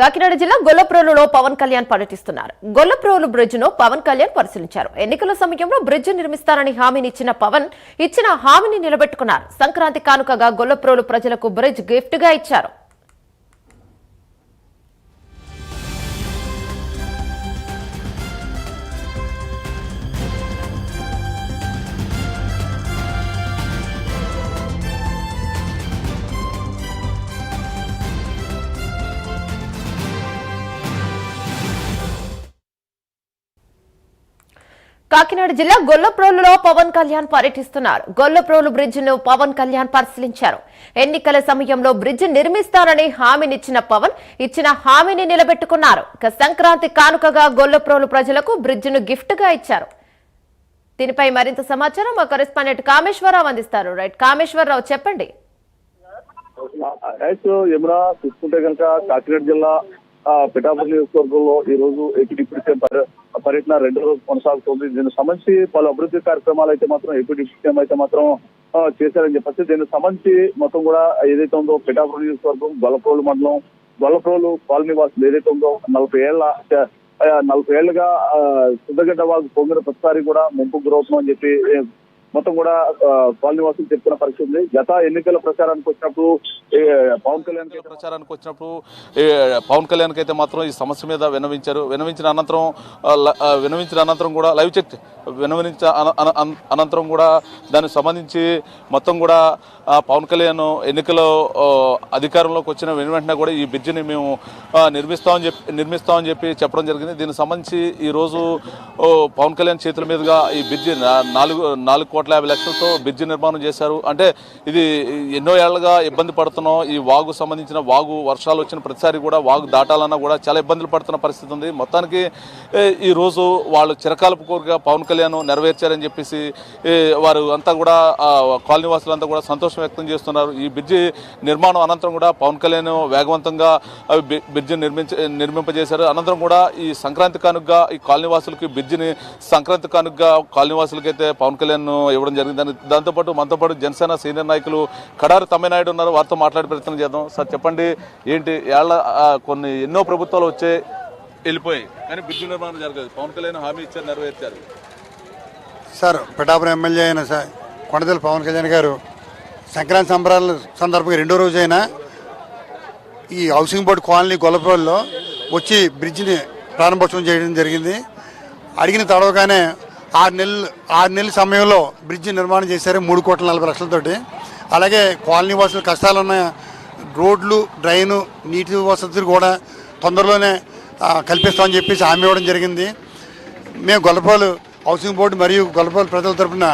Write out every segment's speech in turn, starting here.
కాకినాడ జిల్లా గొల్లప్రోలులో పవన్ కళ్యాణ్ పర్యటిస్తున్నారు. గొల్లప్రోలు బ్రిడ్జ్ను పవన్ కళ్యాణ్ పరిశీలించారు. ఎన్నికల సమయంలో బ్రిడ్జ్ నిర్మిస్తారని హామీని ఇచ్చిన పవన్ ఇచ్చిన హామీని నిలబెట్టుకున్నారు. సంక్రాంతి కానుకగా గొల్లప్రోలు ప్రజలకు బ్రిడ్జ్ గిఫ్ట్గా ఇచ్చారు. కాకినాడ జిల్లా గొల్లప్రోలులో పవన్ కళ్యాణ్ పర్యటిస్తున్నారు. గొల్లప్రోలు బ్రిడ్జ్ను పవన్ కళ్యాణ్ పరిశీలించారు. ఎన్నికల సమయంలో బ్రిడ్జ్ నిర్మిస్తారని హామీనిచ్చిన పవన్ ఇచ్చిన హామీని నిలబెట్టుకున్నారు. ఇక సంక్రాంతి కానుకగా గొల్లప్రోలు ప్రజలకు బ్రిడ్జిను గిఫ్ట్గా గిఫ్ట్గా ఇచ్చారు. దీనిపై మరింత సమాచారం మా కరెస్పాండెంట్ కామేశ్వరరావు అందిస్తారు. రైట్ కామేశ్వరరావు చెప్పండి. చూసుకుంటే కనుక కాకినాడ జిల్లా పిఠాపురం నియోజకవర్గంలో ఈ రోజు ఏపీ డిప్యూటీ పర్యటన రెండో రోజు కొనసాగుతోంది. దీనికి సంబంధించి పలు అభివృద్ధి కార్యక్రమాలు అయితే మాత్రం ఏపీ డిప్యూటీ సీఎం అయితే మాత్రం చేశారని చెప్పేసి దీనికి సంబంధించి మొత్తం కూడా ఏదైతే ఉందో పిఠాపురం నియోజకవర్గం గొల్లప్రోలు మండలం గొల్లప్రోలు కాలనీ వాసులు ఏదైతే ఉందో నలభై ఏళ్ళ నలభై ఏళ్ళుగా సిద్ధగడ్డ వాళ్ళు పొంగిన ప్రతిసారి కూడా ముంపు గురవుతున్నాం అని చెప్పి మొత్తం కూడా ఆ, కాలనీ వాసులు చెప్తున్న పరిస్థితి ఉంది. గత ఎన్నికల ప్రచారానికి వచ్చినప్పుడు పవన్ కళ్యాణ్ ప్రచారానికి వచ్చినప్పుడు పవన్ కళ్యాణ్ అయితే మాత్రం ఈ సమస్య మీద వినవించారు వినవించిన అనంతరం వినవించిన అనంతరం కూడా లైవ్ చెక్ విన్నవించిన అనంతరం కూడా దానికి సంబంధించి మొత్తం కూడా పవన్ కళ్యాణ్ ఎన్నికల అధికారంలోకి వచ్చిన వెను వెంటనే కూడా ఈ బ్రిడ్జిని మేము నిర్మిస్తామని చెప్పి నిర్మిస్తామని చెప్పి చెప్పడం జరిగింది. దీనికి సంబంధించి ఈ రోజు పవన్ కళ్యాణ్ చేతుల మీదుగా ఈ బ్రిడ్జి నాలుగు నాలుగు కోట్ల యాభై లక్షలతో బ్రిడ్జి నిర్మాణం చేశారు. అంటే ఇది ఎన్నో ఏళ్ళుగా ఇబ్బంది పడుతున్నాం. ఈ వాగు సంబంధించిన వాగు వర్షాలు వచ్చిన ప్రతిసారి కూడా వాగు దాటాలన్నా కూడా చాలా ఇబ్బందులు పడుతున్న పరిస్థితి ఉంది. మొత్తానికి ఈరోజు ఈ రోజు వాళ్ళు చిరకాలపు కోరిక పవన్ కళ్యాణ్ నెరవేర్చారని చెప్పేసి వారు అంతా కూడా ఆ, కాలనీ వాసులంతా కూడా సంతోషం వ్యక్తం చేస్తున్నారు. ఈ బ్రిడ్జి నిర్మాణం అనంతరం కూడా పవన్ కళ్యాణ్ వేగవంతంగా బ్రిడ్జి నిర్మించ నిర్మింపజేశారు. అనంతరం కూడా ఈ సంక్రాంతి కానుకగా ఈ కాలనీ వాసులకి బ్రిడ్జిని సంక్రాంతి కానుకగా కాలనీ పవన్ కళ్యాణ్ ఇవ్వడం జరిగింది దాంతోపాటు మనతో పాటు జనసేన సీనియర్ నాయకులు కడారి తమ్మినాయుడు ఉన్నారు. వారితో మాట్లాడే ప్రయత్నం చేద్దాం. సార్ చెప్పండి ఏంటి ఏళ్ళ కొన్ని ఎన్నో ప్రభుత్వాలు వచ్చే వెళ్ళిపోయాయి. కానీ బ్రిడ్జ్ నిర్మాణం జరగదు పవన్ కళ్యాణ్ హామీ ఇచ్చారు నెరవేర్చారు. సార్ పిఠాపురం ఎమ్మెల్యే అయిన సార్ కొండదల పవన్ కళ్యాణ్ గారు సంక్రాంతి సంబరాల సందర్భంగా రెండో రోజైనా ఈ హౌసింగ్ బోర్డు కాలనీ గొల్లపురంలో వచ్చి బ్రిడ్జిని ప్రారంభోత్సవం చేయడం జరిగింది. అడిగిన తడవగానే ఆరు నెలలు ఆరు నెలల సమయంలో బ్రిడ్జి నిర్మాణం చేశారు మూడు కోట్ల నలభై లక్షలతోటి. అలాగే కాలనీ వాసులు కష్టాలున్న రోడ్లు డ్రైను నీటి వసతులు కూడా తొందరలోనే కల్పిస్తామని చెప్పేసి హామీ ఇవ్వడం జరిగింది. మేము గొల్లపాలు హౌసింగ్ బోర్డు మరియు గొల్లపాలు ప్రజల తరఫున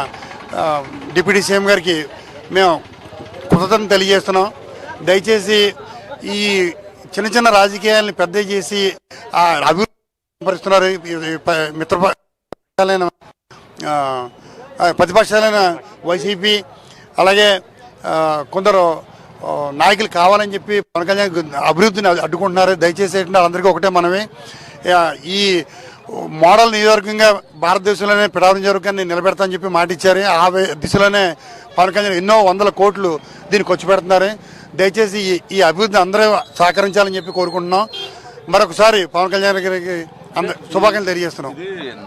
డిప్యూటీ సీఎం గారికి మేము కృతజ్ఞతలు తెలియజేస్తున్నాం. దయచేసి ఈ చిన్న చిన్న రాజకీయాలను పెద్ద చేసి అభివృద్ధి పరుస్తున్నారు మిత్ర ప్రతిపక్షాలైన వైసీపీ అలాగే కొందరు నాయకులు కావాలని చెప్పి పవన్ కళ్యాణ్ అభివృద్ధిని అడ్డుకుంటున్నారు. దయచేసి అందరికీ ఒకటే మనమే ఈ మోడల్ నియోజకవర్గంగా భారతదేశంలోనే పిడారం నియోజకవర్గాన్ని నిలబెడతామని చెప్పి మాట ఇచ్చారు ఆ దిశలోనే పవన్ కళ్యాణ్ ఎన్నో వందల కోట్లు దీనికి ఖర్చు పెడుతున్నారు. దయచేసి ఈ- అభివృద్ధిని అందరూ సహకరించాలని చెప్పి కోరుకుంటున్నాం. మరొకసారి పవన్ కళ్యాణ్ గారికి శుభాకాంక్షలు తెలియజేస్తున్నాం.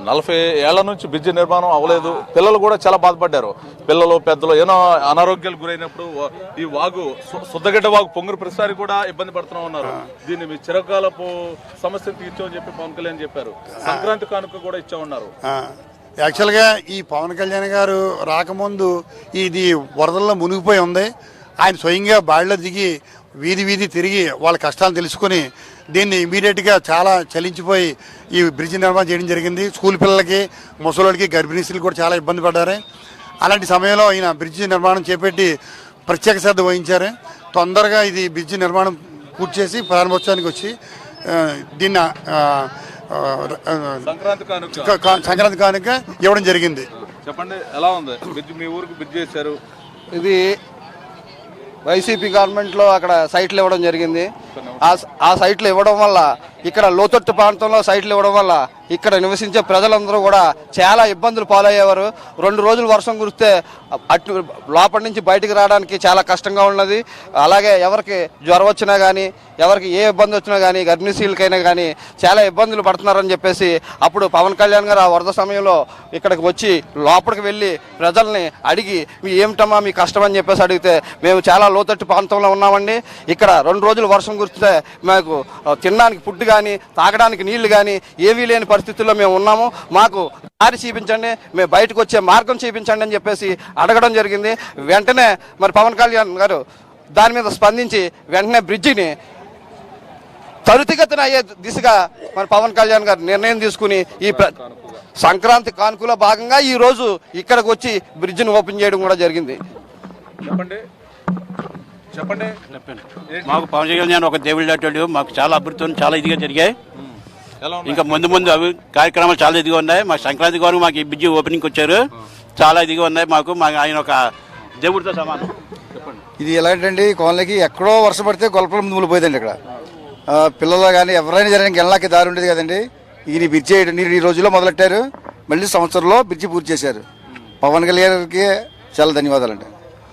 నలభై ఏళ్ళ నుంచి బ్రిడ్జి నిర్మాణం అవ్వలేదు. పిల్లలు కూడా చాలా బాధపడ్డారు. పిల్లలు పెద్దలు ఏదో అనారోగ్యాలు గురైనప్పుడు ఈ వాగు శుద్ధగడ్డ వాగు పొంగురు ప్రతిసారి కూడా ఇబ్బంది పడుతూ ఉన్నారు. దీన్ని మీ చిరకాలపు సమస్యను తీర్చామని చెప్పి పవన్ కళ్యాణ్ చెప్పారు. సంక్రాంతి కానుక కూడా ఇచ్చామన్నారు. ఆ, యాక్చువల్గా ఈ పవన్ కళ్యాణ్ గారు రాకముందు ఇది వరదల్లో మునిగిపోయి ఉంది. ఆయన స్వయంగా బాడిలో దిగి వీధి వీధి తిరిగి వాళ్ళ కష్టాలు తెలుసుకొని దీన్ని ఇమీడియట్గా చాలా చలించిపోయి ఈ బ్రిడ్జ్ నిర్మాణం చేయడం జరిగింది. స్కూల్ పిల్లలకి ముసలోళ్ళకి గర్భిణీ స్త్రీలు కూడా చాలా ఇబ్బంది పడ్డారు. అలాంటి సమయంలో ఈయన బ్రిడ్జి నిర్మాణం చేపట్టి ప్రత్యేక శ్రద్ధ వహించారు. తొందరగా ఇది బ్రిడ్జి నిర్మాణం పూర్తి చేసి ప్రారంభోత్సవానికి వచ్చి దీన్ని సంక్రాంతి కానుక. ఇవ్వడం జరిగింది. చెప్పండి ఎలా ఉంది? బ్రిడ్జ్ మీ ఊరికి బ్రిడ్జ్ చేశారు. ఇది వైసీపీ గవర్నమెంట్లో అక్కడ సైట్లు ఇవ్వడం జరిగింది. ఆ ఆ సైట్లు ఇవ్వడం వల్ల ఇక్కడ లోతట్టు ప్రాంతంలో సైట్లు ఇవ్వడం వల్ల ఇక్కడ నివసించే ప్రజలందరూ కూడా చాలా ఇబ్బందులు పాలయ్యేవారు. రెండు రోజులు వర్షం కురిస్తే అటు లోపల నుంచి బయటికి రావడానికి చాలా కష్టంగా ఉన్నది. అలాగే ఎవరికి జ్వరం వచ్చినా కానీ ఎవరికి ఏ ఇబ్బంది వచ్చినా కానీ గర్భిణీశీలకైనా కానీ చాలా ఇబ్బందులు పడుతున్నారని చెప్పేసి అప్పుడు పవన్ కళ్యాణ్ గారు ఆ వరద సమయంలో ఇక్కడికి వచ్చి లోపలికి వెళ్ళి ప్రజల్ని అడిగి మీ ఏమిటమ్మా మీ కష్టం అని చెప్పేసి అడిగితే మేము చాలా లోతట్టు ప్రాంతంలో ఉన్నామండి. ఇక్కడ రెండు రోజులు వర్షం కురిస్తే మాకు తినడానికి ఫుడ్ కానీ తాగడానికి నీళ్ళు కానీ ఏవీ లేని పరిస్థితుల్లో మేము ఉన్నాము. మాకు దారి చూపించండి. మేము బయటకు వచ్చే మార్గం చూపించండి అని చెప్పేసి అడగడం జరిగింది. వెంటనే మరి పవన్ కళ్యాణ్ గారు దాని మీద స్పందించి వెంటనే బ్రిడ్జిని త్వరితగతిన అయ్యే దిశగా మరి పవన్ కళ్యాణ్ గారు నిర్ణయం తీసుకుని ఈ సంక్రాంతి కానుకలో భాగంగా ఈ రోజు ఇక్కడికి వచ్చి బ్రిడ్జిని ఓపెన్ చేయడం కూడా జరిగింది. చెప్పండి. చెప్పండి. మాకు పవన్ కళ్యాణ్ ఒక దేవుళ్ళు అటువంటి మాకు చాలా అభివృద్ధి చాలా ఇదిగా జరిగాయి. ఇంకా ముందు ముందు అవి కార్యక్రమాలు చాలా ఇదిగా ఉన్నాయి. మా సంక్రాంతి గారు మాకు ఈ బ్రిడ్జి ఓపెనింగ్ వచ్చారు. చాలా ఇదిగా ఉన్నాయి మాకు. మాకు ఆయన ఒక దేవుడితో సమానం. ఇది ఎలాంటండి? కోనలకి ఎక్కడో వర్షం పడితే గొల్పల ముందు పోయిందండి ఇక్కడ. పిల్లలు కానీ ఎవరైనా జరగడానికి వెళ్ళడానికి దారి ఉండేది కదండి. ఈయన బ్రిడ్జి మీరు ఈ రోజుల్లో మొదలెట్టారు. మళ్ళీ సంవత్సరంలో బ్రిడ్జి పూర్తి చేశారు. పవన్ కళ్యాణ్ గారికి చాలా ధన్యవాదాలండి.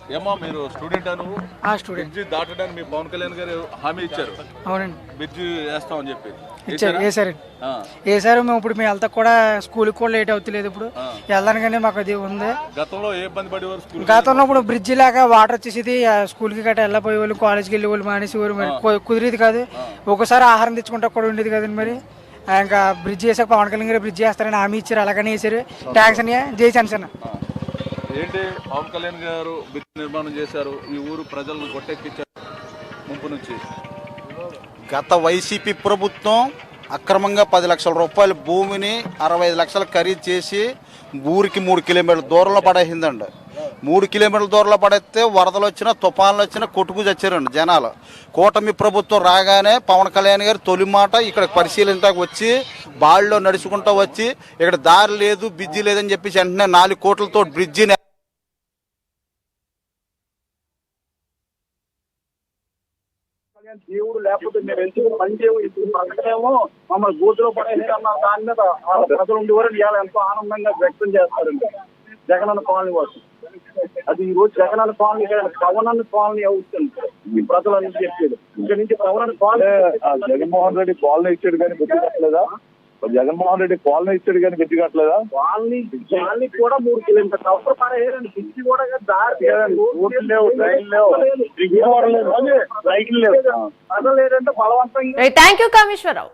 ఏమో మీరు స్టూడెంట్ నువ్వు ఆ స్టూడెంట్. బ్రిడ్జి దాటడానికి మీ పవన్ కళ్యాణ్ గారు హామీ ఇచ్చారు. అవునండి. బ్రిడ్జి వేస్తామని చెప్పి. ఇచ్చారు వేసారండి ఆ. వేసారు మేము ఇప్పుడు మేము వెళ్తా కూడా స్కూల్కి కూడా లేట్ అవుతలేదు ఇప్పుడు. వెళ్ళడానికనే మాకు అది ఉంది. గతంలో ఏ ఇబ్బంది పడేవారు స్కూల్ గతంలో ఇప్పుడు బ్రిడ్జి లాగా వాటర్ వచ్చేసేది ఆ స్కూల్కి గట్రా వెళ్ళిపోయే వాళ్ళు కాలేజ్కి వెళ్ళే వాళ్ళు మానేసేవారు మరి కు- కుదిరేది కాదు. ఒకసారి ఆహారం తెచ్చుకుంటా కూడా ఉండేది కదండి మరి. ఆ, ఇంకా బ్రిడ్జి వేసాక పవన్ కళ్యాణ్ గారు బ్రిడ్జి వేస్తారని హామీ ఇచ్చారు అలాగనే వేసారు ట్యాంక్స్ అని జై జనసేన ఏంటి? పవన్ కళ్యాణ్ గారు బ్రిడ్జ్ నిర్మాణం చేశారు. ఈ ఊరు ప్రజలను గొట్టెక్కించారు ముంపు నుంచి. గత వైసీపీ ప్రభుత్వం అక్రమంగా పది లక్షల రూపాయల భూమిని అరవై ఐదు లక్షలు ఖరీదు చేసి ఊరికి మూడు కిలోమీటర్ల దూరంలో పడేసిందండి మూడు కిలోమీటర్ల దూరంలో పడేస్తే వరదలు వచ్చినా తుఫాన్లు వచ్చినా కొట్టుకు చచ్చారండి జనాలు. కూటమి ప్రభుత్వం రాగానే పవన్ కళ్యాణ్ గారు తొలి మాట ఇక్కడ పరిశీలించడానికి వచ్చి బాళ్ళలో నడుచుకుంటూ వచ్చి ఇక్కడ దారి లేదు బ్రిడ్జి లేదని చెప్పేసి వెంటనే నాలుగు కోట్లతో బ్రిడ్జిని దేవుడు లేకపోతే మేము ఎందుకు పని చేయము? ఇప్పుడు ప్రజలేమో మమ్మల్ని గోతులో పడేసి అన్న దాని మీద ఆ ప్రజలు ఉండేవారు ఇవాళ ఎంతో ఆనందంగా వ్యక్తం చేస్తారండి. జగనన్న కాలనీ కోసం అది ఈ రోజు జగనన్న కాలనీ కాదు, పవనన్న కాలనీ అవుతుంది. ఈ ప్రజలని చెప్పేది. ఇక్కడ నుంచి పవనన్న కాలనీ జగన్మోహన్ రెడ్డి కాలనీ ఇచ్చాడు కానీ గట్టి జగన్మోహన్ రెడ్డి కాలనీ ఇచ్చాడు కానీ గట్టి కట్టలేదా కాలనీ కాలనీ కూడా మూడు కిలోమీటర్ అవసరం పడేయాలండి పిచ్చి కూడా దారి లేవు అసలు లేదంటే బలవంతంగా థ్యాంక్ యూ కామేశ్వరరావు.